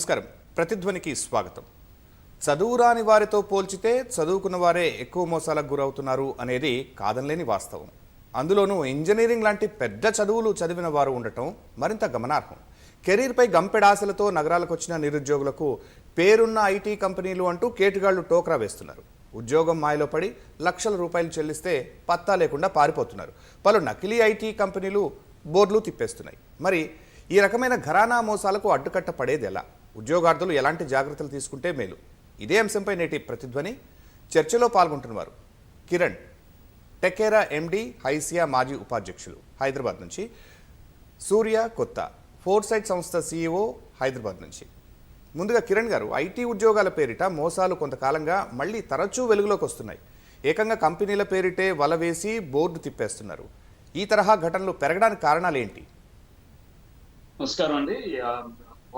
నమస్కారం. ప్రతిధ్వనికి స్వాగతం. చదువురాని వారితో పోల్చితే చదువుకున్న వారే ఎక్కువ మోసాలకు గురవుతున్నారు అనేది కాదనలేని వాస్తవం. అందులోనూ ఇంజనీరింగ్ లాంటి పెద్ద చదువులు చదివిన వారు ఉండటం మరింత గమనార్హం. కెరీర్పై గంపెడాశలతో నగరాలకు వచ్చిన నిరుద్యోగులకు పేరున్న ఐటీ కంపెనీలు అంటూ కేటుగాళ్ళు టోకరా వేస్తున్నారు. ఉద్యోగం మాయలో పడి లక్షల రూపాయలు చెల్లిస్తే పత్తా లేకుండా పారిపోతున్నారు. పలు నకిలీ ఐటీ కంపెనీలు బోర్డులు తిప్పేస్తున్నాయి. మరి ఈ రకమైన ఘరానా మోసాలకు అడ్డుకట్ట పడేది ఎలా? ఉద్యోగార్థులు ఎలాంటి జాగ్రత్తలు తీసుకుంటే మేలు? ఇదే అంశంపై నేటి ప్రతిధ్వని చర్చలో పాల్గొంటున్నవారు. కిరణ్ టెకేరా ఎండి హైసియా మాజీ ఉపాధ్యక్షులు హైదరాబాద్ నుంచి. సూర్య కొత్త ఫోర్సైట్ సంస్థ సీఈఓ హైదరాబాద్ నుంచి. ముందుగా కిరణ్ గారు ఐటీ ఉద్యోగాల పేరిట మోసాలు కొంతకాలంగా మళ్ళీ తరచూ వెలుగులోకి వస్తున్నాయి. ఏకంగా కంపెనీల పేరిటే వల వేసి బోర్డు తిప్పేస్తున్నారు. ఈ తరహా ఘటనలు పెరగడానికి కారణాలు ఏంటి? నమస్కారం అండి.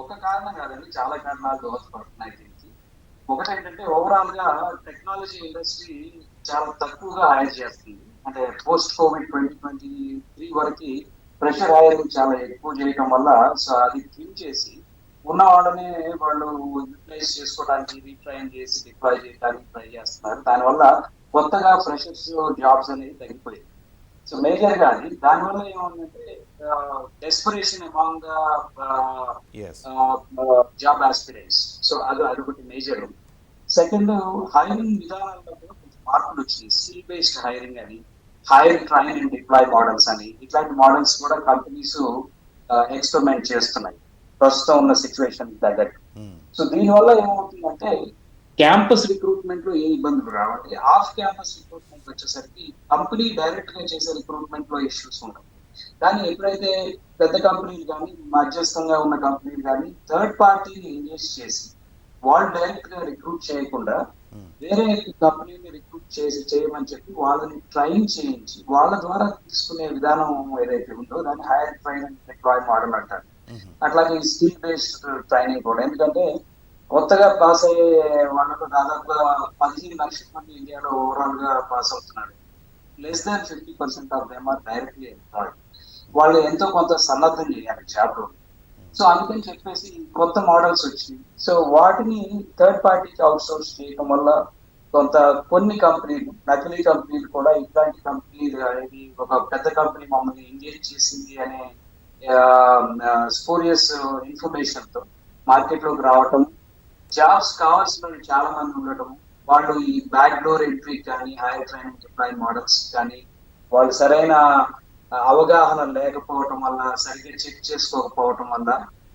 ఒక కారణం కాదండి చాలా కారణాలు దోహదపడుతున్నాయి దీనికి. ఒకటి ఏంటంటే ఓవరాల్గా టెక్నాలజీ ఇండస్ట్రీ చాలా తక్కువగా హైర్ చేస్తుంది. అంటే post covid twenty twenty three వరకు ప్రెషర్ హైరింగ్ చాలా ఎక్కువ చేయడం వల్ల సో అది క్లీన్ చేసి ఉన్న వాళ్ళని వాళ్ళు యూటిలైజ్ చేసుకోవడానికి రీట్రైన్ చేసి డిప్లాయ్ చేయడానికి ట్రై చేస్తున్నారు. దానివల్ల కొత్తగా ఫ్రెషర్స్ జాబ్స్ అనేది తగ్గిపోయాయి. సో మేజర్గా అది దానివల్ల ఏముందంటే desperation among us job aspirants so అది అదొకటి మేజర్ సెకండ్ హైరింగ్ విధానాల్లో కూడా కొంచెం మార్పులు వచ్చినాయి. స్కిల్ బేస్డ్ హైరింగ్ అని hire train and deploy models అని. ఇట్లాంటి మోడల్స్ కూడా కంపెనీస్ ఎక్స్పెరిమెంట్ చేస్తున్నాయి. ప్రస్తుతం ఉన్న సిచ్యువేషన్ తగ్గట్టు సో దీనివల్ల ఏమవుతుందంటే క్యాంపస్ రిక్రూట్మెంట్లో ఏ ఇబ్బందులు రావండి. ఆఫ్ క్యాంపస్ రిక్రూట్మెంట్ వచ్చేసరికి కంపెనీ డైరెక్ట్గా చేసే రిక్రూట్మెంట్లో ఇష్యూస్ ఉండవు. కానీ ఎప్పుడైతే పెద్ద కంపెనీలు కానీ మధ్యస్థంగా ఉన్న కంపెనీలు కానీ థర్డ్ పార్టీని ఎంగేజ్ చేసి వాళ్ళు డైరెక్ట్గా రిక్రూట్ చేయకుండా వేరే కంపెనీని రిక్రూట్ చేసి చేయమని చెప్పి వాళ్ళని ట్రైన్ చేయించి వాళ్ళ ద్వారా తీసుకునే విధానం ఏదైతే ఉందో దాన్ని hire train and deploy model అంటారు అట్లాగే స్కిల్ బేస్డ్ ట్రైనింగ్ కూడా. ఎందుకంటే కొత్తగా పాస్ అయ్యే వాళ్ళకు దాదాపుగా పదిహేను లక్షల మంది ఇండియాలో ఓవరాల్గా పాస్ అవుతున్నారు. Less than fifty percent of them are directly employed. వాళ్ళు ఎంతో కొంత సన్నద్ధం చేయాలి చేపలు. సో అందుకని చెప్పేసి కొత్త మోడల్స్ వచ్చినాయి. సో వాటిని థర్డ్ పార్టీకి అవుట్సోర్స్ చేయడం వల్ల కొంత కొన్ని కంపెనీలు నకిలీ కంపెనీలు కూడా ఇట్లాంటి కంపెనీలు అనేది ఒక పెద్ద కంపెనీ మమ్మల్ని ఎంగేజ్ చేసింది అనే స్పూరియస్ ఇన్ఫర్మేషన్తో మార్కెట్లోకి రావటం జాబ్స్ కావాల్సిన వాళ్ళు చాలా మంది ఉండటం వాళ్ళు ఈ బ్యాక్ డోర్ ఎంట్రీ కానీ హైయర్ ట్రైనింగ్ డిప్లాయ్ మోడల్స్ కానీ వాళ్ళు సరైన అవగాహన లేకపోవటం వల్ల సరిగ్గా చెక్ చేసుకోకపోవటం వల్ల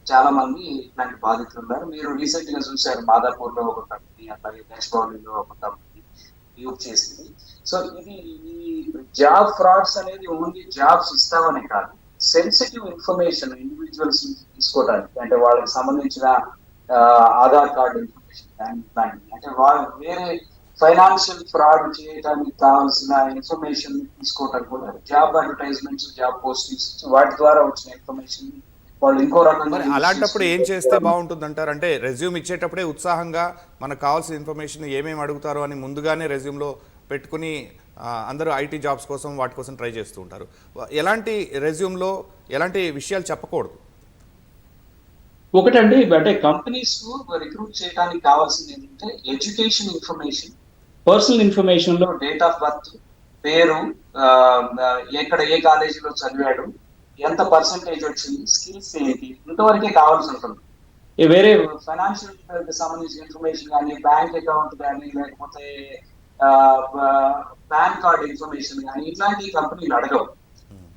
చాలా మంది ఇట్లాంటి బాధితులు ఉన్నారు. మీరు రీసెంట్గా చూసారు మాదాపూర్లో ఒక కంపెనీ అట్లాగే లో ఒక కంపెనీ యూజ్ చేసింది. సో ఇది ఈ జాబ్ ఫ్రాడ్స్ అనేది ఓన్లీ జాబ్స్ ఇస్తామని కాదు సెన్సిటివ్ ఇన్ఫర్మేషన్ ఇండివిజువల్స్ నుంచి తీసుకోవడానికి అంటే వాళ్ళకి సంబంధించిన ఆధార్ కార్డు ఇన్ఫర్మేషన్ కానీ అంటే వాళ్ళు వేరే ఫైనాన్షియల్ ఫ్రాడ్ చేయడానికి కావాల్సిన ఇన్ఫర్మేషన్ తీసుకోవడానికి కూడా జాబ్ అడ్వర్టైజ్మెంట్స్ జాబ్ పోస్టింగ్స్ వాటి ద్వారా వచ్చిన ఇన్ఫర్మేషన్ వాళ్ళు ఇంకో రకంగా అలాంటప్పుడు ఏం చేస్తే బాగుంటుంది అంటారు అంటే రెజ్యూమ్ ఇచ్చేటప్పుడే ఉత్సాహంగా మనకు కావాల్సిన ఇన్ఫర్మేషన్ ఏమేమి అడుగుతారో అని ముందుగానే రెజ్యూమ్లో పెట్టుకుని అందరూ ఐటీ జాబ్స్ కోసం వాటి కోసం ట్రై చేస్తూ ఉంటారు. ఎలాంటి రెజ్యూమ్లో ఎలాంటి విషయాలు చెప్పకూడదు? ఒకటండి అంటే కంపెనీస్ రిక్రూట్ చేయడానికి కావాల్సింది ఏంటంటే ఎడ్యుకేషన్ ఇన్ఫర్మేషన్ పర్సనల్ ఇన్ఫర్మేషన్లో డేట్ ఆఫ్ బర్త్ పేరు ఎక్కడ ఏ కాలేజీలో చదివాడు ఎంత పర్సంటేజ్ వచ్చింది స్కిల్స్ ఏంటి ఇంతవరకే కావాల్సి ఉంటుంది. వేరే ఫైనాన్షియల్ సంబంధించిన ఇన్ఫర్మేషన్ కానీ బ్యాంక్ అకౌంట్ కానీ లేకపోతే పాన్ కార్డ్ ఇన్ఫర్మేషన్ కానీ ఇట్లాంటి కంపెనీలు అడగవు.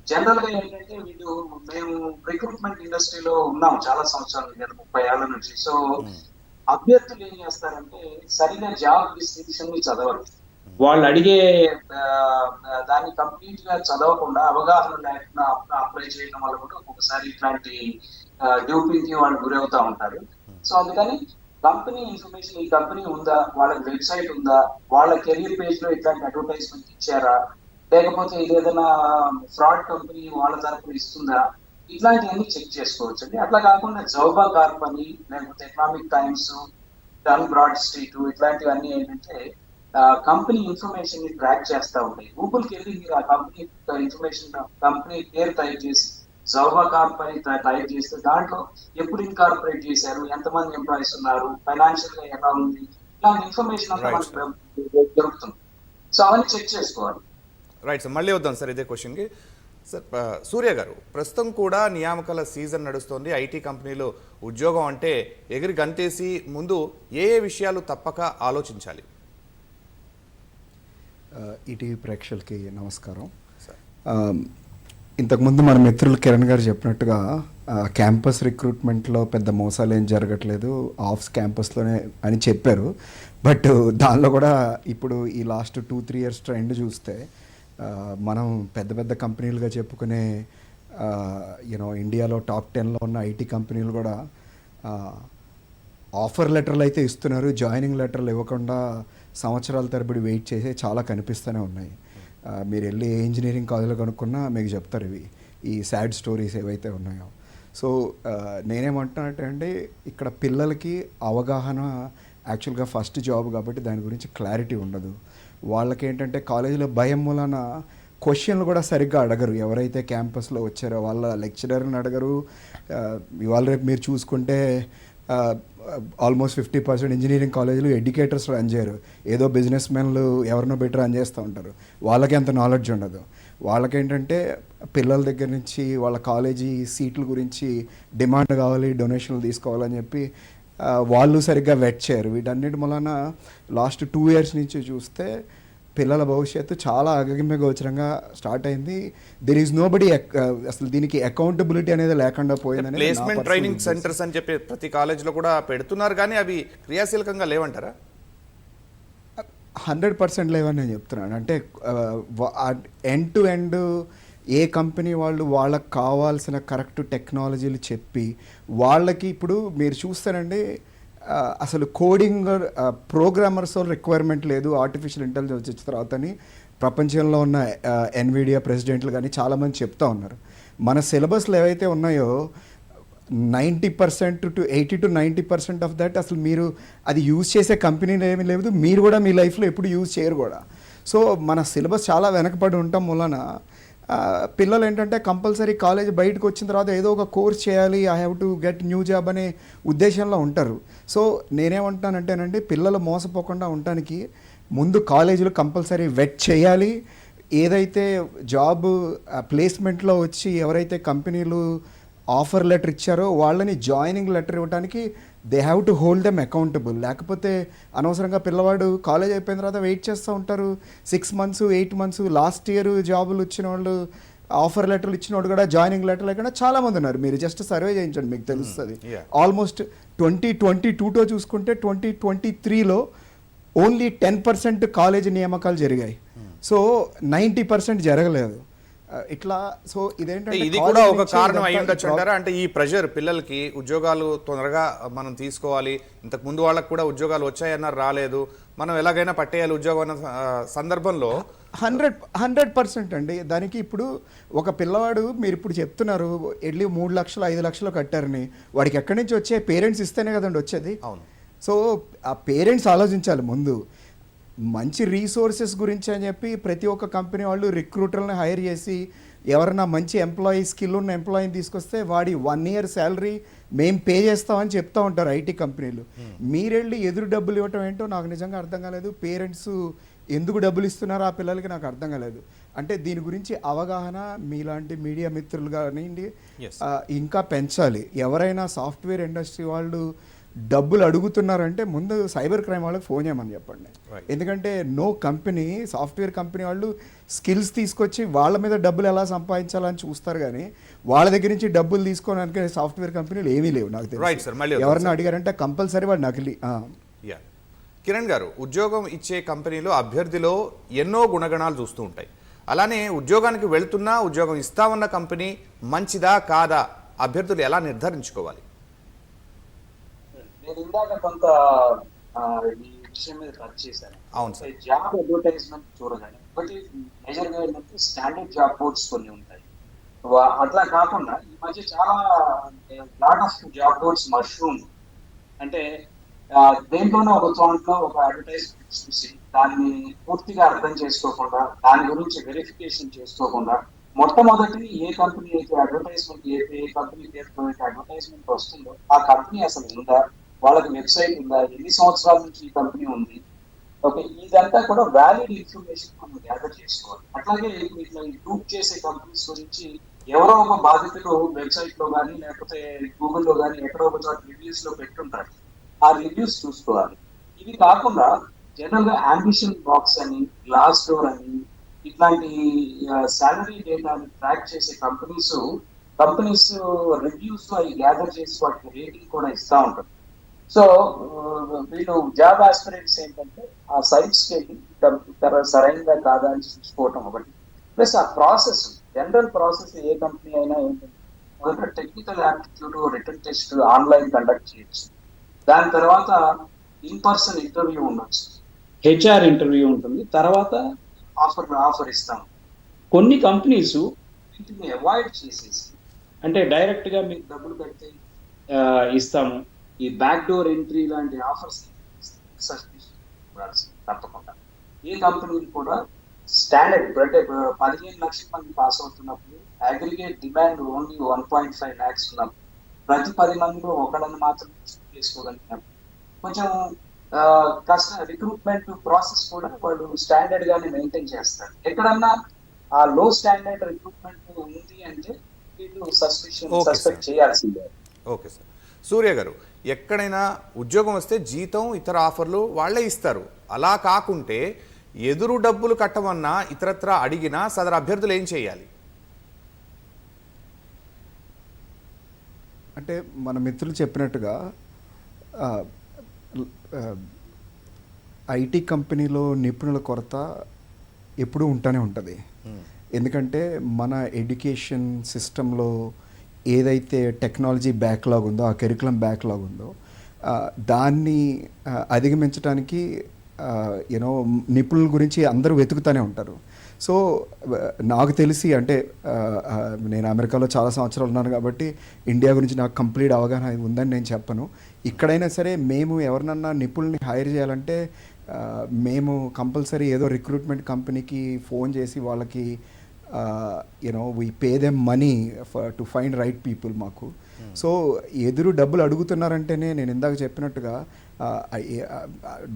జనరల్గా ఏంటంటే వీళ్ళు మేము రిక్రూట్మెంట్ ఇండస్ట్రీలో ఉన్నాం చాలా సంవత్సరాలు గత ముప్పై ఏళ్ళ నుంచి. So hmm. అభ్యర్థులు ఏం చేస్తారంటే సరిగా జాబ్ డిస్క్రిప్షన్ని చదవరు. వాళ్ళు అడిగే దాన్ని కంప్లీట్గా చదవకుండా అవగాహన లేకుండా అప్లై చేయడం వల్ల కూడా ఒక్కొక్కసారి ఇట్లాంటి డ్యూపింగ్కి వాళ్ళు గురవుతా ఉంటారు. సో అందుకని కంపెనీ ఇన్ఫర్మేషన్ ఈ కంపెనీ ఉందా వాళ్ళకి వెబ్సైట్ ఉందా వాళ్ళ కెరీర్ పేజ్లో ఇట్లాంటి అడ్వర్టైజ్మెంట్ ఇచ్చారా లేకపోతే ఇది ఏదైనా ఫ్రాడ్ కంపెనీ వాళ్ళ తరపున ఇస్తుందా ఇట్లాంటివన్నీ చెక్ చేసుకోవచ్చు అండి అట్లా కాకుండా జౌబా కార్ప్ అని లేకపోతే Economic Times Dun broad street ఇట్లాంటివన్నీ ఏంటంటే కంపెనీ ఇన్ఫర్మేషన్ని ట్రాక్ చేస్తా ఉంటాయి. గూగుల్కి వెళ్ళి మీరు ఆ కంపెనీ ఇన్ఫర్మేషన్ కంపెనీ పేరు టైప్ చేసి జౌహా కార్పొరేట్ టైప్ చేస్తే దాంట్లో ఎప్పుడు ఇన్కార్పొరేట్ చేశారు ఎంతమంది ఎంప్లాయీస్ ఉన్నారు ఫైనాన్షియల్గా ఎలా ఉంది ఇలాంటి ఇన్ఫర్మేషన్ అంతా మనకి దొరుకుతుంది. సో అవన్నీ చెక్ చేసుకోవాలి. రైట్ సార్ మళ్ళీ వద్దాం సార్ ఇదే క్వశ్చన్కి సార్ సూర్య గారు ప్రస్తుతం కూడా నియామకాల సీజన్ నడుస్తోంది. ఐటీ కంపెనీలో ఉద్యోగం అంటే ఎగిరి గంతేసి ముందు ఏ ఏ విషయాలు తప్పక ఆలోచించాలి? ఈటీవీ ప్రేక్షకులకి నమస్కారం. ఇంతకుముందు మన మిత్రులు కిరణ్ గారు చెప్పినట్టుగా క్యాంపస్ రిక్రూట్మెంట్లో పెద్ద మోసాలు ఏం జరగట్లేదు. ఆఫ్స్ క్యాంపస్లోనే అని చెప్పారు. బట్ దానిలో కూడా ఇప్పుడు ఈ last two three years trend చూస్తే మనం పెద్ద పెద్ద కంపెనీలుగా చెప్పుకునే యూనో ఇండియాలో టాప్ టెన్లో ఉన్న ఐటీ కంపెనీలు కూడా ఆఫర్ లెటర్లు అయితే ఇస్తున్నారు. జాయినింగ్ లెటర్లు ఇవ్వకుండా సంవత్సరాల తరబడి వెయిట్ చేసి చాలా కనిపిస్తూనే ఉన్నాయి. మీరు వెళ్ళి ఏ ఇంజనీరింగ్ కాలేజ్లో కనుక్కున్నా మీకు చెప్తారు ఇవి. ఈ సాడ్ స్టోరీస్ ఏవైతే ఉన్నాయో. సో ఆ, నేనేమంటున్నానంటే అండి ఇక్కడ పిల్లలకి అవగాహన యాక్చువల్గా ఫస్ట్ జాబ్ కాబట్టి దాని గురించి క్లారిటీ ఉండదు. వాళ్ళకి ఏంటంటే కాలేజీలో భయం మూలన క్వశ్చన్లు కూడా సరిగ్గా అడగరు. ఎవరైతే క్యాంపస్లో వచ్చారో వాళ్ళ లెక్చరర్ని అడగరు. ఇవాళ రేపు మీరు చూసుకుంటే ఆల్మోస్ట్ ఫిఫ్టీ పర్సెంట్ ఇంజనీరింగ్ కాలేజీలు ఎడ్యుకేటర్స్ రన్ చేయరు. ఏదో బిజినెస్ మెన్లు ఎవరినో పెట్టి రన్ చేస్తూ ఉంటారు. వాళ్ళకి అంత నాలెడ్జ్ ఉండదు. వాళ్ళకేంటంటే పిల్లల దగ్గర నుంచి వాళ్ళ కాలేజీ సీట్ల గురించి డిమాండ్ కావాలి డొనేషన్లు తీసుకోవాలని చెప్పి వాళ్ళు సరిగ్గా వెట్ చేయరు వీటన్నిటి వలన లాస్ట్ టూ ఇయర్స్ నుంచి చూస్తే పిల్లల భవిష్యత్తు చాలా అగమ్య గోచరంగా స్టార్ట్ అయింది. దెర్ ఈజ్ నో బడి అసలు దీనికి అకౌంటబిలిటీ అనేది లేకుండా పోయిందని ప్లేస్మెంట్ ట్రైనింగ్ సెంటర్స్ అని చెప్పి ప్రతి కాలేజీలో కూడా పెడుతున్నారు కానీ అవి క్రియాశీలకంగా లేవంటారా? హండ్రెడ్ పర్సెంట్ లేవని నేను చెప్తున్నాను. అంటే ఎండ్ టు ఎండ్ ఏ కంపెనీ వాళ్ళు వాళ్ళకి కావాల్సిన కరెక్ట్ టెక్నాలజీలు చెప్పి వాళ్ళకి ఇప్పుడు మీరు చూస్తారండి అసలు కోడింగ్ ప్రోగ్రామర్స్ రిక్వైర్మెంట్ లేదు ఆర్టిఫిషియల్ ఇంటెలిజెన్స్ వచ్చిన తర్వాత అని ప్రపంచంలో ఉన్న ఎన్విడియా ప్రెసిడెంట్లు కానీ చాలామంది చెప్తా ఉన్నారు. మన సిలబస్లు ఏవైతే ఉన్నాయో ninety percent to eighty to ninety percent of that అసలు మీరు అది యూజ్ చేసే కంపెనీలు ఏమీ లేదు మీరు కూడా మీ లైఫ్లో ఎప్పుడు యూజ్ చేయరు కూడా. సో మన సిలబస్ చాలా వెనకబడి ఉండటం వలన పిల్లలు ఏంటంటే కంపల్సరీ కాలేజ్ బయటకు వచ్చిన తర్వాత ఏదో ఒక కోర్స్ చేయాలి I have to get new job అనే ఉద్దేశంలో ఉంటారు. సో నేనేమంటానంటేనండి పిల్లలు మోసపోకుండా ఉండటానికి ముందు కాలేజీలు కంపల్సరీ వెట్ చేయాలి. ఏదైతే జాబ్ ప్లేస్మెంట్లో వచ్చి ఎవరైతే కంపెనీలు ఆఫర్ లెటర్ ఇచ్చారో వాళ్ళని జాయినింగ్ లెటర్ ఇవ్వడానికి they have to hold them accountable లేకపోతే అనవసరంగా పిల్లవాడు కాలేజ్ అయిపోయిన తర్వాత వెయిట్ చేస్తూ ఉంటారు. Six months eight months last year జాబులు వచ్చిన వాళ్ళు ఆఫర్ లెటర్లు ఇచ్చిన వాడు కూడా జాయినింగ్ లెటర్ లేకుండా చాలా మంది ఉన్నారు. మీరు జస్ట్ సర్వే చేయించండి మీకు తెలుస్తుంది. ఆల్మోస్ట్ ట్వంటీ ట్వంటీ టూతో చూసుకుంటే ట్వంటీ ట్వంటీ త్రీలో ఓన్లీ టెన్ పర్సెంట్ కాలేజ్ నియామకాలు జరిగాయి. సో నైంటీ పర్సెంట్ జరగలేదు. ఇట్లా సో ఇదేంటంటే ఇది కూడా ఒక కారణం అయి ఉండొచ్చు అంటారా? అంటే ఈ ప్రెషర్ పిల్లలకి ఉద్యోగాలు తొందరగా మనం తీసుకోవాలి. ఇంతకు ముందు వాళ్ళకి కూడా ఉద్యోగాలు వచ్చాయన్నారు రాలేదు. మనం ఎలాగైనా పట్టేయాలి ఉద్యోగం అన్న సందర్భంలో. హండ్రెడ్ హండ్రెడ్ పర్సెంట్ అండి. దానికి ఇప్పుడు ఒక పిల్లవాడు మీరు ఇప్పుడు చెప్తున్నారు వెళ్ళి మూడు లక్షలు ఐదు లక్షలు కట్టారని. వాడికి ఎక్కడి నుంచి వచ్చే పేరెంట్స్ ఇస్తేనే కదండి వచ్చేది. అవును. సో ఆ పేరెంట్స్ ఆలోచించాలి ముందు. మంచి రీసోర్సెస్ గురించి అని చెప్పి ప్రతి ఒక్క కంపెనీ వాళ్ళు రిక్రూటర్ని హైర్ చేసి ఎవరైనా మంచి ఎంప్లాయీ స్కిల్ ఉన్న ఎంప్లాయీని తీసుకొస్తే వాడి వన్ ఇయర్ శాలరీ మేము పే చేస్తామని చెప్తా ఉంటారు ఐటీ కంపెనీలు. మీరెళ్ళి ఎదురు డబ్బులు ఇవ్వటం ఏంటో నాకు నిజంగా అర్థం కాలేదు. పేరెంట్స్ ఎందుకు డబ్బులు ఇస్తున్నారో ఆ పిల్లలకి నాకు అర్థం కాలేదు. అంటే దీని గురించి అవగాహన మీలాంటి మీడియా మిత్రులు కానివ్వండి ఇంకా పెంచాలి. ఎవరైనా సాఫ్ట్వేర్ ఇండస్ట్రీ వాళ్ళు డబ్బులు అడుగుతున్నారంటే ముందు సైబర్ క్రైమ్ వాళ్ళకి ఫోన్ చేయమని చెప్పండి. ఎందుకంటే నో కంపెనీ సాఫ్ట్వేర్ కంపెనీ వాళ్ళు స్కిల్స్ తీసుకొచ్చి వాళ్ళ మీద డబ్బులు ఎలా సంపాదించాలని చూస్తారు కానీ వాళ్ళ దగ్గర నుంచి డబ్బులు తీసుకోవడానికి సాఫ్ట్వేర్ కంపెనీలు ఏమీ లేవు నాకు తెలిసి. వద్దాం, ఎవరన్నా అడిగారంటే కంపల్సరీ వాడు నకిలీ కిరణ్ గారు ఉద్యోగం ఇచ్చే కంపెనీలో అభ్యర్థిలో ఎన్నో గుణగణాలు చూస్తూ ఉంటాయి. అలానే ఉద్యోగానికి వెళ్తున్నా ఉద్యోగం ఇస్తామన్న కంపెనీ మంచిదా కాదా? అభ్యర్థులు ఎలా నిర్ధారించుకోవాలి? నేను ఇందాక కొంత ఈ విషయం మీద టచ్ చేశాను. అవును. జాబ్ అడ్వర్టైజ్మెంట్ చూడగానే ఒకటి మేజర్గా ఏంటంటే స్టాండర్డ్ జాబ్ బోర్డ్స్ కొన్ని ఉంటాయి. అట్లా కాకుండా ఈ మధ్య చాలా lot of job boards mushroom అంటే దేంట్లోనో ఒక చోట్లో ఒక అడ్వర్టైజ్మెంట్ చూసి దాన్ని పూర్తిగా అర్థం చేసుకోకుండా దాని గురించి వెరిఫికేషన్ చేసుకోకుండా మొట్టమొదటి ఏ కంపెనీ అయితే అడ్వర్టైజ్మెంట్ ఏ ఏ కంపెనీ పేరుతో అయితే అడ్వర్టైజ్మెంట్ వస్తుందో ఆ కంపెనీ అసలు ఉందా? వాళ్ళకి వెబ్సైట్ ఉందా ఎన్ని సంవత్సరాల నుంచి ఈ కంపెనీ ఉంది? ఓకే ఇదంతా కూడా వ్యాలిడ్ ఇన్ఫర్మేషన్ మనం గ్యాదర్ చేసుకోవాలి. అట్లాగే ఇట్లా గ్రూప్ చేసే కంపెనీస్ గురించి ఎవరో ఒక బాధితులు వెబ్సైట్లో కానీ లేకపోతే గూగుల్లో కానీ ఎక్కడో ఒక చోట రివ్యూస్లో పెట్టుంటారు ఆ రివ్యూస్ చూసుకోవాలి. ఇవి కాకుండా జనరల్గా అంబిషన్ బాక్స్ అని గ్లాస్ డోర్ అని ఇట్లాంటి సాలరీ డేటాని ట్రాక్ చేసే కంపెనీస్ కంపెనీస్ రివ్యూస్ అవి గ్యాదర్ చేసి వాటికి రేటింగ్ కూడా ఇస్తా ఉంటారు. సో వీళ్ళు జాబ్ ఆస్పిరెంట్స్ ఏంటంటే ఆ సైట్స్కి వెళ్ళి సరైనదా కాదా అని చూసుకోవటం ఒకటి. ప్లస్ ఆ ప్రాసెస్ జనరల్ ప్రాసెస్ ఏ కంపెనీ అయినా ఏంటంటే మొదట technical aptitude written test online conduct చేయొచ్చు. దాని తర్వాత ఇన్ పర్సన్ ఇంటర్వ్యూ ఉండొచ్చు. హెచ్ఆర్ ఇంటర్వ్యూ ఉంటుంది. తర్వాత ఆఫర్ ఆఫర్ ఇస్తాం కొన్ని కంపెనీస్ వీటిని అవాయిడ్ చేసేసి అంటే డైరెక్ట్గా మీకు డబ్బులు కడితే ఇస్తాము. ఈ బ్యాక్ డోర్ ఎంట్రీ లాంటి ఆఫర్స్ తప్పకుండా. ఏ కంపెనీ కూడా స్టాండర్డ్ అంటే పదిహేను లక్షల మంది పాస్ అవుతున్నప్పుడు aggregate demand only one point five lakhs ఉన్నప్పుడు ప్రతి పది మందిలో ఒకళ్ళని మాత్రం చేసుకోగలిగినప్పుడు కొంచెం కష్ట రిక్రూట్మెంట్ ప్రాసెస్ కూడా వాళ్ళు స్టాండర్డ్ గానే మెయింటైన్ చేస్తారు. ఎక్కడన్నా ఆ లో స్టాండర్డ్ రిక్రూట్మెంట్ ఉంది అంటే వీళ్ళు సస్పెక్ట్. చేయాల్సిందే. ఓకే సార్ సూర్య గారు ఎక్కడైనా ఉద్యోగం వస్తే జీతం ఇతర ఆఫర్లు వాళ్ళే ఇస్తారు. అలా కాకుంటే ఎదురు డబ్బులు కట్టమన్నా ఇతరత్రా అడిగినా సదరు అభ్యర్థులు ఏం చేయాలి? అంటే మన మిత్రులు చెప్పినట్టుగా ఐటీ కంపెనీలో నిపుణుల కొరత ఎప్పుడూ ఉంటూనే ఉంటుంది. ఎందుకంటే మన ఎడ్యుకేషన్ సిస్టంలో ఏదైతే టెక్నాలజీ బ్యాక్లాగ్ ఉందో ఆ కెరికులం బ్యాక్లాగ్ ఉందో దాన్ని అధిగమించడానికి యూనో నిపుణుల గురించి అందరూ వెతుకుతూనే ఉంటారు. సో నాకు తెలిసి అంటే నేను అమెరికాలో చాలా సంవత్సరాలు ఉన్నాను కాబట్టి ఇండియా గురించి నాకు కంప్లీట్ అవగాహన ఉందని నేను చెప్పను. ఇక్కడైనా సరే మేము ఎవరినన్నా నిపుణుల్ని హైర్ చేయాలంటే మేము కంపల్సరీ ఏదో రిక్రూట్మెంట్ కంపెనీకి ఫోన్ చేసి వాళ్ళకి you know we pay them money to find right people మాకు. సో ఎదురు డబ్బులు అడుగుతున్నారంటేనే నేను ఇందాక చెప్పినట్టుగా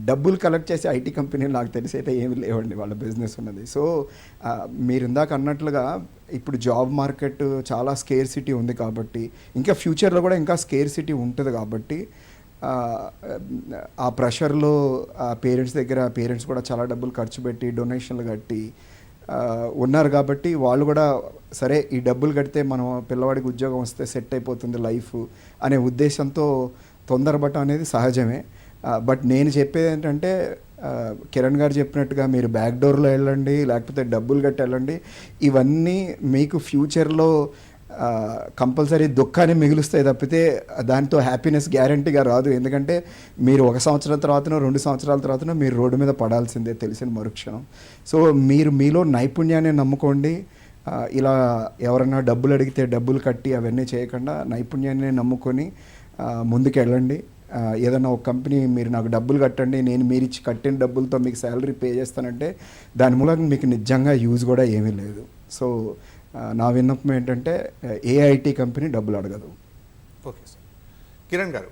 డబ్బులు కలెక్ట్ చేసే ఐటీ కంపెనీలు నాకు తెలిసి అయితే ఏమి లేవండి వాళ్ళ బిజినెస్ ఉన్నది. సో మీరు ఇందాక అన్నట్లుగా ఇప్పుడు జాబ్ మార్కెట్ చాలా స్కేర్ సిటీ ఉంది కాబట్టి ఇంకా ఫ్యూచర్లో కూడా ఇంకా స్కేర్ సిటీ ఉంటుంది కాబట్టి ఆ, ప్రెషర్లో పేరెంట్స్ దగ్గర పేరెంట్స్ కూడా చాలా డబ్బులు ఖర్చు పెట్టి డొనేషన్లు కట్టి ఉన్నారు కాబట్టి వాళ్ళు కూడా సరే ఈ డబ్బులు కడితే మనం పిల్లవాడికి ఉద్యోగం వస్తే సెట్ అయిపోతుంది లైఫ్ అనే ఉద్దేశంతో తొందరపడటం అనేది సహజమే. బట్ నేను చెప్పేది ఏంటంటే కిరణ్ గారు చెప్పినట్టుగా మీరు బ్యాక్ డోర్లో వెళ్ళండి లేకపోతే డబ్బులు కట్టి వెళ్ళండి. ఇవన్నీ మీకు ఫ్యూచర్లో కంపల్సరీ దుఃఖాన్ని మిగులుస్తాయి తప్పితే దాంతో హ్యాపీనెస్ గ్యారంటీగా రాదు. ఎందుకంటే మీరు ఒక సంవత్సరం తర్వాతనో రెండు సంవత్సరాల తర్వాతనో మీరు రోడ్డు మీద పడాల్సిందే తెలిసిన మరుక్షణం. సో మీరు మీలో నైపుణ్యాన్ని నమ్ముకోండి. ఇలా ఎవరైనా డబ్బులు అడిగితే డబ్బులు కట్టి అవన్నీ చేయకుండా నైపుణ్యాన్ని నమ్ముకొని ముందుకెళ్ళండి. ముందుకు వెళ్ళండి ఏదైనా ఒక కంపెనీ మీరు నాకు డబ్బులు కట్టండి నేను మీరు ఇచ్చి కట్టిన డబ్బులతో మీకు శాలరీ పే చేస్తానంటే దాని మూలంగా మీకు నిజంగా యూజ్ కూడా ఏమీ లేదు. సో నా విన్నపం ఏంటంటే ఏ ఐటీ కంపెనీ డబ్బులు అడగదు. Okay sir. కిరణ్ గారు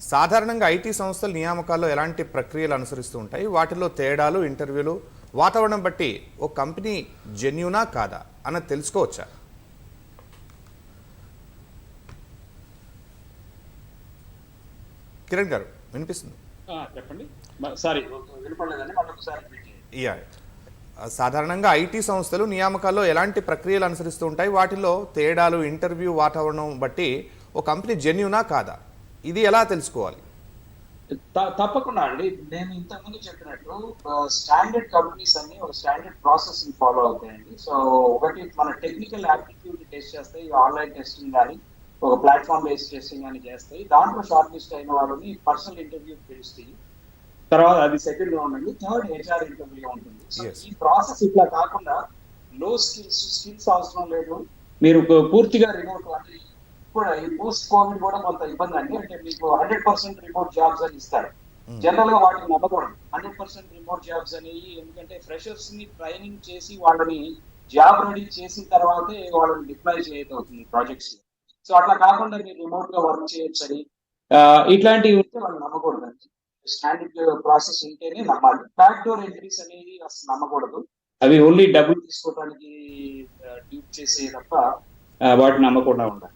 సాధారణంగా ఐటీ సంస్థలు నియామకాల్లో ఎలాంటి ప్రక్రియలు అనుసరిస్తూ ఉంటాయి? వాటిలో తేడాలు ఇంటర్వ్యూలు వాతావరణం బట్టి ఓ కంపెనీ జెన్యునా కాదా? అన్నది తెలుసుకోవచ్చా? కిరణ్ గారు వినిపిస్తుంది? ఆ, చెప్పండి. సారీ వినపడలేదండి. యా సాధారణంగా ఐటీ సంస్థలు నియామకాల్లో ఎలాంటి ప్రక్రియలు అనుసరిస్తూ ఉంటాయి? వాటిలో తేడాలు ఇంటర్వ్యూ వాతావరణం బట్టి ఓ కంపెనీ జెన్యునా కాదా? ఇది ఎలా తెలుసుకోవాలి? తప్పకుండా అండి. నేను ఇంతకుముందు చెప్పినట్టు స్టాండర్డ్ కంపెనీస్ అన్ని ఒక స్టాండర్డ్ ప్రాసెస్ని ఫాలో అవుతాయండి. సో ఒకటి మన టెక్నికల్ యాప్టిట్యూడ్ టెస్ట్ చేస్తాయి ఆన్లైన్ టెస్టింగ్ కానీ ఒక ప్లాట్ఫామ్ బేస్డ్ టెస్టింగ్ కానీ చేస్తాయి. దాంట్లో షార్ట్ లిస్ట్ అయిన వాళ్ళని పర్సనల్ ఇంటర్వ్యూ పిలుస్తాయి. తర్వాత అది సెకండ్ రౌండ్ అండి థర్డ్ హెచ్ఆర్ ఇంటర్వ్యూ ఉంటుంది. So Yes. ఈ ప్రాసెస్ ఇట్లా కాకుండా లో స్కిల్స్ స్కిల్స్ అవసరం లేదు. మీరు పూర్తిగా రిమోట్ అంటే కూడా ఈ పోస్ట్ కోవిడ్ కూడా కొంత ఇబ్బంది అండి. అంటే మీకు హండ్రెడ్ పర్సెంట్ రిమోట్ జాబ్స్ అని ఇస్తారు. జనరల్గా వాటిని నమ్మకూడదు. హండ్రెడ్ పర్సెంట్ రిమోట్ జాబ్స్ అనేవి ఎందుకంటే ఫ్రెషర్స్ని ట్రైనింగ్ చేసి వాళ్ళని జాబ్ రెడీ చేసిన తర్వాతే వాళ్ళని డిప్లాయ్ చేయడం అవుతుంది ప్రాజెక్ట్స్ సో అట్లా కాకుండా మీరు రిమోట్గా వర్క్ చేయొచ్చని ఇట్లాంటివి ఉంటే వాళ్ళు నమ్మకూడదు స్టాండర్డ్ ప్రాసెస్ ఉంటేనే నమ్మాలి బ్యాక్ డోర్ ఎంట్రీస్ అనేది అసలు నమ్మకూడదు. అవి ఓన్లీ డబ్బులు తీసుకోవడానికి డ్యూట్ చేసే తప్ప వాటిని నమ్మకుండా ఉండాలి.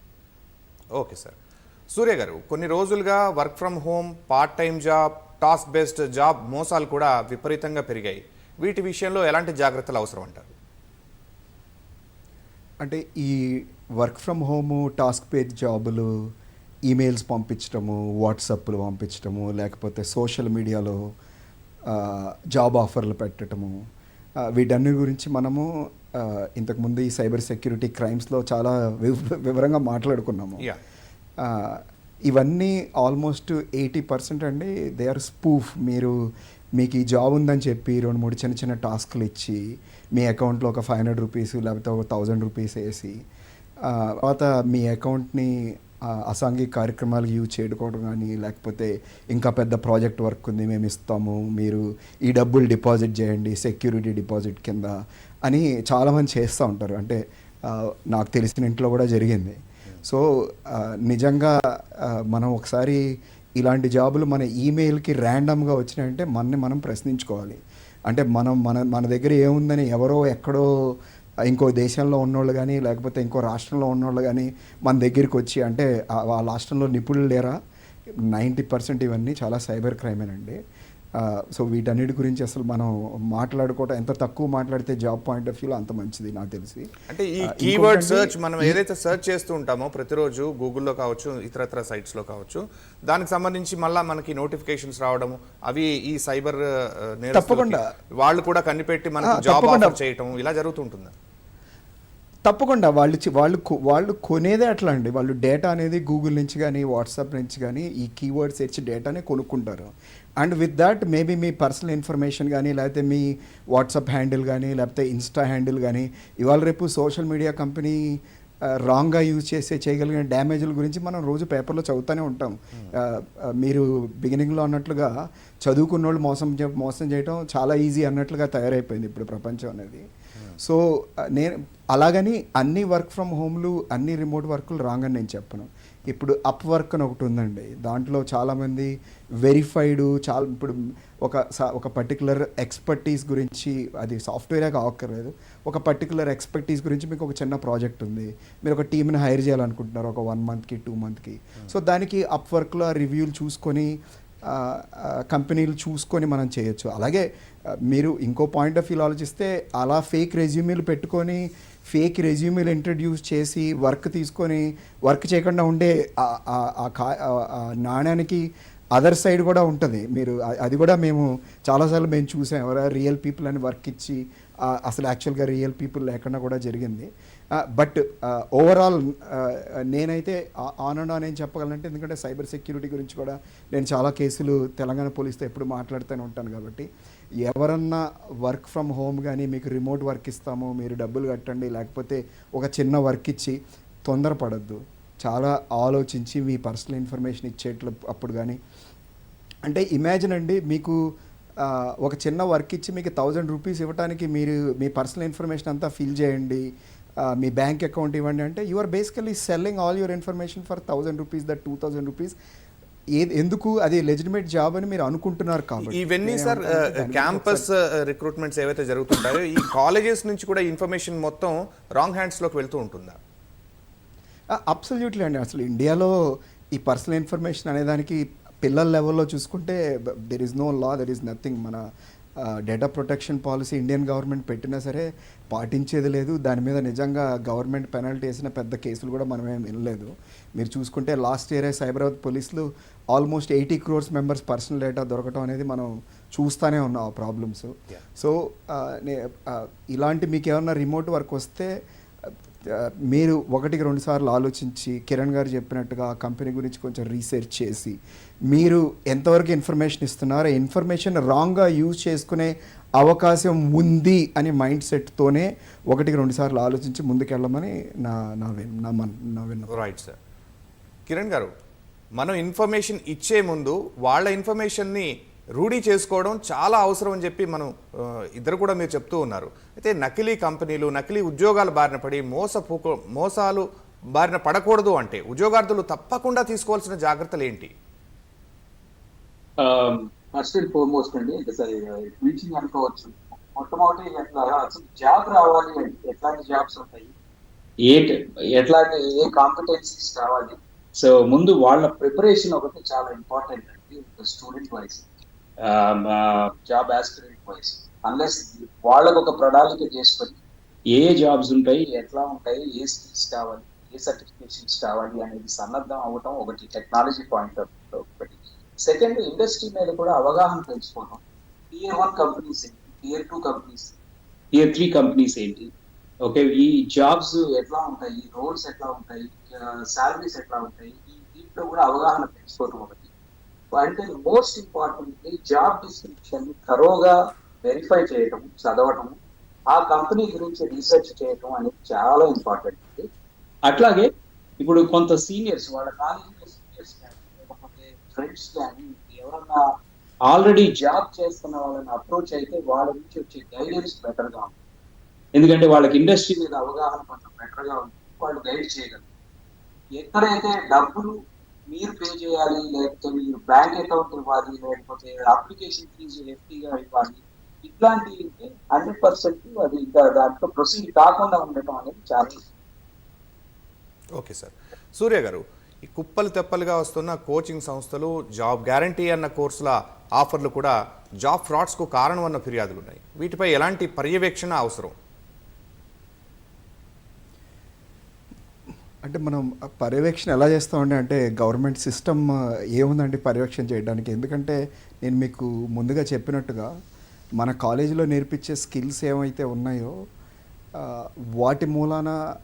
Okay sir. సూర్య గారు కొన్ని రోజులుగా work from home part time job task based job మోసాలు కూడా విపరీతంగా పెరిగాయి. వీటి విషయంలో ఎలాంటి జాగ్రత్తలు అవసరం అంటారు? అంటే ఈ work from home task based జాబులు ఈమెయిల్స్ పంపించడము వాట్సాప్లు పంపించడము లేకపోతే సోషల్ మీడియాలో జాబ్ ఆఫర్లు పెట్టడము వీటన్ని గురించి మనము ఇంతకుముందు ఈ సైబర్ సెక్యూరిటీ క్రైమ్స్లో చాలా వివ- వివరంగా మాట్లాడుకున్నాము. ఇవన్నీ ఆల్మోస్ట్ ఎయిటీ పర్సెంట్ అండి దే ఆర్ స్పూఫ్. మీరు మీకు ఈ జాబ్ ఉందని చెప్పి రెండు మూడు చిన్న చిన్న టాస్క్లు ఇచ్చి మీ అకౌంట్లో ఒక ఫైవ్ హండ్రెడ్ రూపీస్ లేకపోతే ఒక థౌజండ్ రూపీస్ వేసి తర్వాత మీ అకౌంట్ని అసాంఘిక కార్యక్రమాలకు యూజ్ చేసుకోవడం కానీ లేకపోతే ఇంకా పెద్ద ప్రాజెక్ట్ వర్క్ ఉంది మేము ఇస్తాము మీరు ఈ డబ్బులు డిపాజిట్ చేయండి సెక్యూరిటీ డిపాజిట్ కింద అని చాలామంది చేస్తూ ఉంటారు. అంటే నాకు తెలిసిన ఇంట్లో కూడా జరిగింది. సో నిజంగా మనం ఒకసారి ఇలాంటి జాబులు మన ఈమెయిల్కి ర్యాండమ్గా వచ్చినాయంటే మనని మనం ప్రశ్నించుకోవాలి. అంటే మనం మన మన దగ్గర ఏముందని ఎవరో ఎక్కడో ఇంకో దేశంలో ఉన్నోళ్ళు కానీ లేకపోతే ఇంకో రాష్ట్రంలో ఉన్నోళ్ళు కానీ మన దగ్గరికి వచ్చి అంటే ఆ- రాష్ట్రంలో నిపుణులు లేరా నైంటీ పర్సెంట్ ఇవన్నీ చాలా సైబర్ క్రైమేనండి సో వీటన్నిటి గురించి అసలు మనం మాట్లాడుకోవటం ఎంత తక్కువ మాట్లాడితే జాబ్ పాయింట్ ఆఫ్ వ్యూలో అంత మంచిది నాకు తెలిసి అంటే ఈ కీవర్డ్ సెర్చ్ మనం ఏదైతే సెర్చ్ చేస్తూ ఉంటామో ప్రతిరోజు గూగుల్లో కావచ్చు ఇతరత్ర సిట్స్లో కావచ్చు దానికి సంబంధించి మళ్ళీ మనకి నోటిఫికేషన్స్ రావడము అవి ఈ సైబర్ తప్పకుండా. వాళ్ళు కూడా కనిపెట్టి మనకి జాబ్. ఆఫర్ చేయటం ఇలా జరుగుతుంటుంది తప్పకుండా వాళ్ళు చి- వాళ్ళు వాళ్ళు కొనేదే అట్లా అండి. వాళ్ళు డేటా అనేది గూగుల్ నుంచి కానీ వాట్సాప్ నుంచి కానీ ఈ కీవర్డ్ సెర్చ్ డేటానే కొనుక్కుంటారు. అండ్ విత్ దాట్ మేబీ మీ పర్సనల్ ఇన్ఫర్మేషన్ కానీ లేకపోతే మీ వాట్సాప్ హ్యాండిల్ కానీ లేకపోతే ఇన్స్టా హ్యాండిల్ కానీ ఇవాళ రేపు సోషల్ మీడియా కంపెనీ రాంగ్గా యూజ్ చేసే చేయగలిగిన డ్యామేజ్ల గురించి మనం రోజు పేపర్లో చదువుతూనే ఉంటాం. ఆ, మీరు బిగినింగ్లో అన్నట్లుగా చదువుకున్న వాళ్ళు మోసం మోసం చేయడం చాలా ఈజీ అన్నట్లుగా తయారైపోయింది ఇప్పుడు ప్రపంచం అనేది. సో ఆ, నేను అలాగని అన్ని వర్క్ ఫ్రమ్ హోమ్లు అన్ని రిమోట్ వర్క్లు రాంగ్ అని నేను చెప్పను. ఇప్పుడు అప్ వర్క్ అని ఒకటి ఉందండి. దాంట్లో చాలామంది వెరిఫైడ్ చాలా ఇప్పుడు ఒక స- ఒక పర్టికులర్ ఎక్స్పర్టీస్ గురించి అది సాఫ్ట్వేరే కావక్కర్లేదు. ఒక పర్టికులర్ ఎక్స్పర్టీస్ గురించి మీకు ఒక చిన్న ప్రాజెక్ట్ ఉంది. మీరు ఒక టీమ్ని హైర్ చేయాలనుకుంటున్నారు ఒక వన్ మంత్కి టూ మంత్కి సో దానికి అప్ వర్క్లో రివ్యూలు చూసుకొని కంపెనీలు చూసుకొని మనం చేయొచ్చు. అలాగే మీరు ఇంకో పాయింట్ ఆఫ్ వ్యూ ఆలోచిస్తే అలా ఫేక్ రెజ్యూమీలు పెట్టుకొని ఫేక్ రెజ్యూమీలు ఇంట్రడ్యూస్ చేసి వర్క్ తీసుకొని వర్క్ చేయకుండా ఉండే ఆ నాణ్యానికి అదర్ సైడ్ కూడా ఉంటుంది. మీరు అది కూడా మేము చాలాసార్లు మేము చూసాం. ఎవరైనా రియల్ పీపుల్ అని వర్క్ ఇచ్చి అసలు యాక్చువల్గా రియల్ పీపుల్ లేకుండా కూడా జరిగింది. బట్ ఓవరాల్ నేనైతే ఆన్ అండ్ ఆన్ ఏం చెప్పగలంటే ఎందుకంటే సైబర్ సెక్యూరిటీ గురించి కూడా నేను చాలా కేసులు తెలంగాణ పోలీస్తో ఎప్పుడు మాట్లాడుతూనే ఉంటాను కాబట్టి ఎవరన్నా వర్క్ ఫ్రమ్ హోమ్ కానీ మీకు రిమోట్ వర్క్ ఇస్తాము మీరు డబ్బులు కట్టండి లేకపోతే ఒక చిన్న వర్క్ ఇచ్చి తొందరపడద్దు. చాలా ఆలోచించి మీ పర్సనల్ ఇన్ఫర్మేషన్ ఇచ్చేట్లు అప్పుడు కానీ అంటే ఇమాజిన్ అండి మీకు ఒక చిన్న వర్క్ ఇచ్చి మీకు థౌజండ్ రూపీస్ ఇవ్వడానికి మీరు మీ పర్సనల్ ఇన్ఫర్మేషన్ అంతా ఫిల్ చేయండి. మీ బ్యాంక్ అకౌంట్ ఇవ్వండి అంటే you are basically selling all your information for thousand rupees that two thousand rupees. ఏది ఎందుకు అది లెజిటిమేట్ జాబ్ అని మీరు అనుకుంటున్నారు కాబట్టి. ఇవన్నీ సార్ క్యాంపస్ రిక్రూట్మెంట్స్ ఏవైతే జరుగుతుంటాయో ఈ కాలేజెస్ నుంచి కూడా ఇన్ఫర్మేషన్ మొత్తం రాంగ్ హ్యాండ్స్లోకి వెళ్తూ ఉంటుందా? అబ్సల్యూట్లీ అండి. అసలు ఇండియాలో ఈ పర్సనల్ ఇన్ఫర్మేషన్ అనేదానికి పిల్లల లెవెల్లో చూసుకుంటే there is no law there is nothing మన data protection policy Indian government పెట్టినా సరే పాటించేది లేదు. దాని మీద నిజంగా గవర్నమెంట్ పెనాల్టీ వేసిన పెద్ద కేసులు కూడా మనం ఏం వినలేదు. మీరు చూసుకుంటే లాస్ట్ ఇయరే సైబరాబాద్ పోలీసులు almost eighty crores members personal data దొరకటం అనేది మనం చూస్తూనే ఉన్నాం ఆ ప్రాబ్లమ్స్. సో ఇలాంటి మీకు ఏమన్నా రిమోట్ వర్క్ వస్తే మీరు ఒకటికి రెండు సార్లు ఆలోచించి కిరణ్ గారు చెప్పినట్టుగా ఆ కంపెనీ గురించి కొంచెం రీసెర్చ్ చేసి మీరు ఎంతవరకు ఇన్ఫర్మేషన్ ఇస్తున్నారో ఇన్ఫర్మేషన్ రాంగ్గా యూజ్ చేసుకునే అవకాశం ఉంది అని మైండ్ సెట్తోనే ఒకటికి రెండు సార్లు ఆలోచించి ముందుకెళ్ళమని నా నా విన్ నా నా విన్న రైట్ సార్ కిరణ్ గారు మనం ఇన్ఫర్మేషన్ ఇచ్చే ముందు వాళ్ళ ఇన్ఫర్మేషన్ని రూఢీ చేసుకోవడం చాలా అవసరం అని చెప్పి మనం ఇద్దరు కూడా మీరు చెప్తూ ఉన్నారు. అయితే నకిలీ కంపెనీలు నకిలీ ఉద్యోగాలు బారిన పడి మోసపో మోసాలు బారిన పడకూడదు అంటే ఉద్యోగార్థులు తప్పకుండా తీసుకోవాల్సిన జాగ్రత్తలు ఏంటి? ఫస్ట్ అండ్ ఫోర్మోస్ట్ అండి ఇంకా అనుకోవచ్చు. మొట్టమొదటి అసలు జాబ్ రావాలి అంటే ఎట్లాంటి జాబ్స్ ఉంటాయి? ఏ ఎట్లాంటి ఏ కాంపిటెన్సీస్ కావాలి? సో ముందు వాళ్ళ ప్రిపరేషన్ ఒకటి చాలా ఇంపార్టెంట్ అండి student wise job aspirant wise unless వాళ్ళకు ఒక ప్రణాళిక చేసుకొని ఏ జాబ్స్ ఉంటాయి ఎట్లా ఉంటాయి ఏ స్కిల్స్ కావాలి ఏ సర్టిఫికేషన్స్ కావాలి అనేది సన్నద్ధం అవ్వటం ఒకటి టెక్నాలజీ పాయింట్ ఆఫ్ ఒకటి. సెకండ్ ఇండస్ట్రీ మీద కూడా అవగాహన పెంచుకోవడం టియర్ వన్ కంపెనీస్ ఏంటి? Tier two companies tier three companies ఏంటి? ఓకే ఈ జాబ్స్ ఎట్లా ఉంటాయి? రోల్స్ ఎట్లా ఉంటాయి? శాలరీస్ ఎట్లా ఉంటాయి? ఈ దీంట్లో కూడా అవగాహన పెంచుకోవడం ఒకటి. అంటే మోస్ట్ ఇంపార్టెంట్లీ జాబ్ డిస్క్రిప్షన్ థరోగా వెరిఫై చేయటం చదవటం ఆ కంపెనీ గురించి రీసెర్చ్ చేయటం అనేది చాలా ఇంపార్టెంట్ అట్లాగే ఇప్పుడు కొంత సీనియర్స్ వాళ్ళ కాలేజీలో సీనియర్స్ కానీ లేకపోతే ఫ్రెండ్స్ కానీ ఎవరన్నా ఆల్రెడీ జాబ్ చేస్తున్న వాళ్ళని అప్రోచ్ అయితే వాళ్ళ నుంచి వచ్చే గైడెన్స్ బెటర్గా ఉంటుంది. ఎందుకంటే వాళ్ళకి ఇండస్ట్రీ మీద అవగాహన కొంచెం బెటర్గా ఉంటుంది. వాళ్ళు గైడ్ చేయగలరు. ఎక్కడైతే డబ్బులు మీరు పే చేయాలి లేకపోతే మీరు బ్యాంక్ అకౌంట్ ఇవ్వాలి లేకపోతే అప్లికేషన్ ఫీజు ఎఫ్టీగా ఇవ్వాలి ఇట్లాంటివి హండ్రెడ్ పర్సెంట్ అది ఇంకా దాంట్లో ప్రొసీడ్ కాకుండా ఉండటం అనేది చాలా ఓకే సార్. సూర్య గారు ఈ కుప్పలు తెప్పలుగా వస్తున్న కోచింగ్ సంస్థలు జాబ్ గ్యారంటీ అన్న కోర్సుల ఆఫర్లు కూడా జాబ్ ఫ్రాడ్స్కు కారణం అన్న ఫిర్యాదులు ఉన్నాయి. వీటిపై ఎలాంటి పర్యవేక్షణ అవసరం? అంటే మనం పర్యవేక్షణ ఎలా చేస్తామండి అంటే గవర్నమెంట్ సిస్టమ్ ఏముందండి పర్యవేక్షణ చేయడానికి? ఎందుకంటే నేను మీకు ముందుగా చెప్పినట్టుగా మన కాలేజీలో నేర్పించే స్కిల్స్ ఏమైతే ఉన్నాయో వాటి మూలాన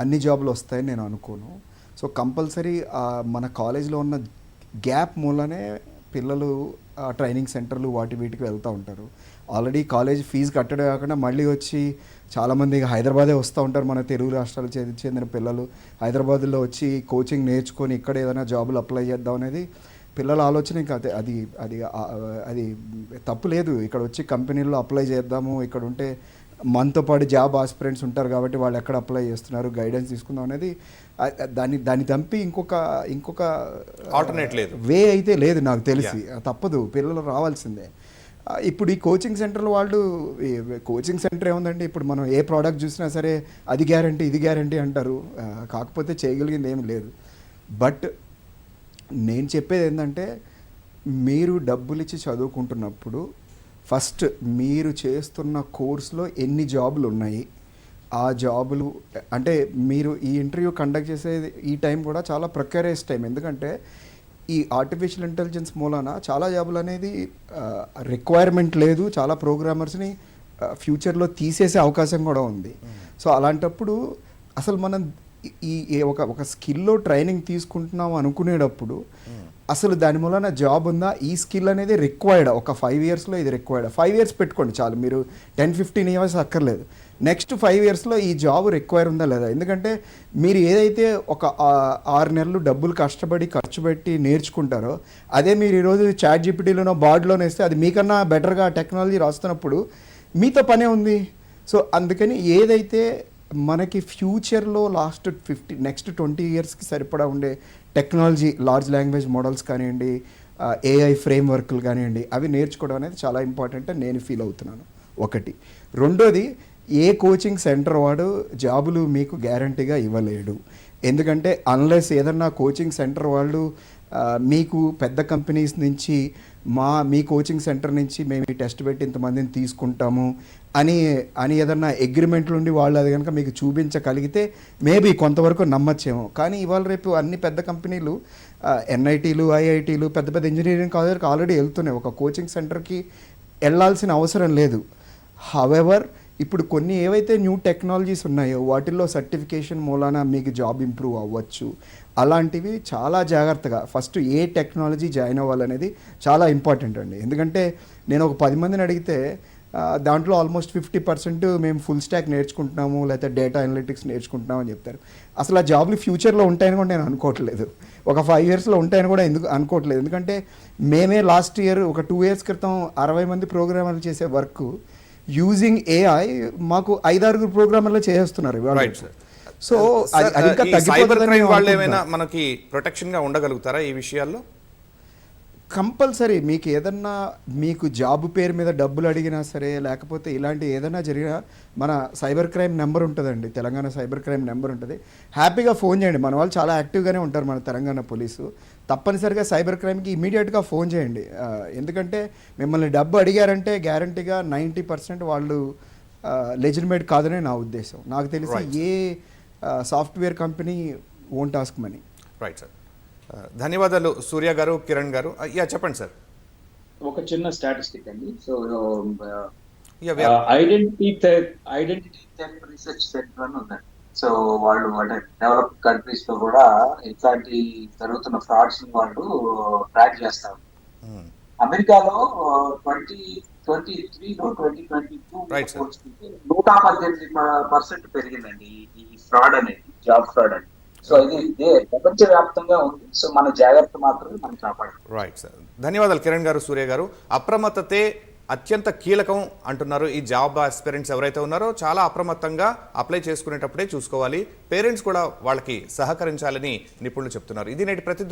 అన్ని జాబులు వస్తాయని నేను అనుకోను. సో కంపల్సరీ మన కాలేజీలో ఉన్న గ్యాప్ మూలనే పిల్లలు ట్రైనింగ్ సెంటర్లు వాటి వీటికి వెళ్తూ ఉంటారు. ఆల్రెడీ కాలేజ్ ఫీజు కట్టడం కాకుండా మళ్ళీ వచ్చి చాలామంది హైదరాబాదే వస్తూ ఉంటారు మన తెలుగు రాష్ట్రాలకు చెంది- చెందిన పిల్లలు. హైదరాబాద్లో వచ్చి కోచింగ్ నేర్చుకొని ఇక్కడ ఏదైనా జాబులు అప్లై చేద్దాం అనేది పిల్లల ఆలోచన ఇంకా అదే అది అది అది తప్పు లేదు. ఇక్కడ వచ్చి కంపెనీల్లో అప్లై చేద్దాము. ఇక్కడ ఉంటే మనతో పాటు జాబ్ ఆస్పిరెంట్స్ ఉంటారు కాబట్టి వాళ్ళు ఎక్కడ అప్లై చేస్తున్నారు గైడెన్స్ తీసుకుందాం అనేది దాన్ని దాన్ని తంపి ఇంకొక ఇంకొక Alternate లేదు. వే అయితే లేదు నాకు తెలిసి. తప్పదు. పిల్లలు రావాల్సిందే. ఇప్పుడు ఈ కోచింగ్ సెంటర్లు వాళ్ళు కోచింగ్ సెంటర్ ఏముందండి? ఇప్పుడు మనం ఏ ప్రోడక్ట్ చూసినా సరే అది గ్యారంటీ ఇది గ్యారంటీ అంటారు. కాకపోతే చేయగలిగింది ఏమి లేదు. బట్ నేను చెప్పేది ఏంటంటే మీరు డబ్బులు ఇచ్చి చదువుకుంటున్నప్పుడు ఫస్ట్ మీరు చేస్తున్న కోర్సులో ఎన్ని జాబులు ఉన్నాయి? ఆ జాబులు అంటే మీరు ఈ ఇంటర్వ్యూ కండక్ట్ చేసేది ఈ టైం కూడా చాలా ప్రకరేస్ టైం. ఎందుకంటే ఈ ఆర్టిఫిషియల్ ఇంటెలిజెన్స్ మూలాన చాలా జాబులు అనేది రిక్వైర్మెంట్ లేదు. చాలా ప్రోగ్రామర్స్ని ఫ్యూచర్లో తీసేసే అవకాశం కూడా ఉంది. సో అలాంటప్పుడు అసలు మనం ఈ- ఏ- ఒక ఒక స్కిల్లో ట్రైనింగ్ తీసుకుంటున్నాం అనుకునేటప్పుడు అసలు దాని మూలన జాబ్ ఉందా? ఈ స్కిల్ అనేది రిక్వైర్డ్ ఒక ఫైవ్ ఇయర్స్లో ఇది రిక్వైర్డ్ ఫైవ్ ఇయర్స్ పెట్టుకోండి చాలు. మీరు టెన్ ఫిఫ్టీన్ ఇయర్స్ అక్కర్లేదు. నెక్స్ట్ ఫైవ్ ఇయర్స్లో ఈ జాబ్ రిక్వైర్ ఉందా లేదా? ఎందుకంటే మీరు ఏదైతే ఒక ఆరు నెలలు డబ్బులు కష్టపడి ఖర్చు పెట్టి నేర్చుకుంటారో అదే మీరు ఈరోజు చాట్ జీపీటీలోనో బార్డ్లోనో వేస్తే అది మీకన్నా బెటర్గా టెక్నాలజీ రాస్తున్నప్పుడు మీతో పనే ఉంది. సో అందుకని ఏదైతే మనకి ఫ్యూచర్లో లాస్ట్ ఫిఫ్టీ నెక్స్ట్ ట్వంటీ ఇయర్స్కి సరిపడా ఉండే టెక్నాలజీ లార్జ్ లాంగ్వేజ్ మోడల్స్ కానివ్వండి ఏఐ ఫ్రేమ్ వర్క్లు కానివ్వండి అవి నేర్చుకోవడం అనేది చాలా ఇంపార్టెంట్ అని నేను ఫీల్ అవుతున్నాను. ఒకటి. రెండోది ఏ కోచింగ్ సెంటర్ వాడు జాబులు మీకు గ్యారంటీగా ఇవ్వలేడు. ఎందుకంటే అన్లెస్ ఏదన్నా కోచింగ్ సెంటర్ వాళ్ళు మీకు పెద్ద కంపెనీస్ నుంచి మా మీ కోచింగ్ సెంటర్ నుంచి మేము ఈ టెస్ట్ పెట్టి ఇంతమందిని తీసుకుంటాము అని అని ఏదన్నా అగ్రిమెంట్లు ఉండి వాళ్ళు అది కనుక మీకు చూపించగలిగితే మేబీ కొంతవరకు నమ్మచ్చేమో. కానీ ఇవాళ రేపు అన్ని పెద్ద కంపెనీలు ఎన్ఐటీలు ఐఐటీలు పెద్ద పెద్ద ఇంజనీరింగ్ కాలేజీలకు ఆల్రెడీ వెళ్తున్నాయి. ఒక కోచింగ్ సెంటర్కి వెళ్ళాల్సిన అవసరం లేదు. హవెవర్ ఇప్పుడు కొన్ని ఏవైతే న్యూ టెక్నాలజీస్ ఉన్నాయో వాటిల్లో సర్టిఫికేషన్ మూలాన మీకు జాబ్ ఇంప్రూవ్ అవ్వచ్చు. అలాంటివి చాలా జాగ్రత్తగా ఫస్ట్ ఏ టెక్నాలజీ జాయిన్ అవ్వాలనేది చాలా ఇంపార్టెంట్ అండి. ఎందుకంటే నేను ఒక పది మందిని అడిగితే దాంట్లో ఆల్మోస్ట్ ఫిఫ్టీ పర్సెంట్ మేము ఫుల్ స్టాక్ నేర్చుకుంటున్నాము లేకపోతే డేటా అనలిటిక్స్ నేర్చుకుంటున్నాము అని చెప్తారు. అసలు ఆ జాబ్లు ఫ్యూచర్లో ఉంటాయని కూడా నేను అనుకోవట్లేదు. ఒక ఫైవ్ ఇయర్స్లో ఉంటాయని కూడా ఎందుకు అనుకోవట్లేదు. ఎందుకంటే మేమే లాస్ట్ ఇయర్ ఒక టూ ఇయర్స్ క్రితం అరవై మంది ప్రోగ్రామర్లు చేసే వర్క్ యూజింగ్ ఏఐ మాకు ఐదారుగురు ప్రోగ్రామర్లో సార్ సో అది- అది ఇంకా సైబర్ క్రైమ్ వాళ్ళు. ఏమైనా మనకి ప్రొటెక్షన్గా ఉండగలుగుతారా ఈ విషయాల్లో? కంపల్సరీ మీకు ఏదన్నా మీకు జాబ్ పేరు మీద డబ్బులు అడిగినా సరే లేకపోతే ఇలాంటి ఏదైనా జరిగినా మన సైబర్ క్రైమ్ నెంబర్ ఉంటుందండి. తెలంగాణ సైబర్ క్రైమ్ నెంబర్ ఉంటుంది. హ్యాపీగా ఫోన్ చేయండి. మన వాళ్ళు చాలా యాక్టివ్గానే ఉంటారు మన తెలంగాణ పోలీసు. తప్పనిసరిగా సైబర్ క్రైమ్కి ఇమీడియట్గా ఫోన్ చేయండి. ఎందుకంటే మిమ్మల్ని డబ్బు అడిగారంటే గ్యారంటీగా నైంటీ పర్సెంట్ వాళ్ళు లెజిటిమేట్ కాదనే నా ఉద్దేశం. నాకు తెలిసి. ఏ software company own task money. Right sir ధన్యవాదాలు సూర్య గారు కిరణ్ గారు. యా చెప్పండి సార్. ఒక చిన్న స్టాటిస్టిక్ అండి. So identity identity theft research centre అని ఉందండి సో వాళ్ళు అంటే డెవలప్ కంట్రీస్లో కూడా ఇట్లాంటి జరుగుతున్న ఫ్రాడ్స్ వాళ్ళు ట్రాక్ చేస్తారు. అమెరికాలో ట్వంటీ ట్వంటీ త్రీలో ట్వంటీ ట్వంటీ టూ. నూట పద్దెనిమిది పర్సెంట్ పెరిగిందండి ఈ- ఈ ఫ్రాడ్ అనేది జాబ్ ఫ్రాడ్ అనేది. సో ఇది ఇదే ప్రపంచవ్యాప్తంగా ఉంది. సో మన జాగ్రత్త మాత్రమే మనం కాపాడాలి రైట్ సార్ ధన్యవాదాలు కిరణ్ గారు సూర్య గారు. అప్రమత్తతే అత్యంత కీలకం అంటున్నారు ఈ జాబ్ ఆస్పిరెంట్స్ ఎవరైతే ఉన్నారో చాలా అప్రమత్తంగా అప్లై చేసుకునేటప్పుడే చూసుకోవాలి. పేరెంట్స్ కూడా వాళ్ళకి సహకరించాలని నిపుణులు చెప్తున్నారు. ఇది నేటి ప్రతిధ్వని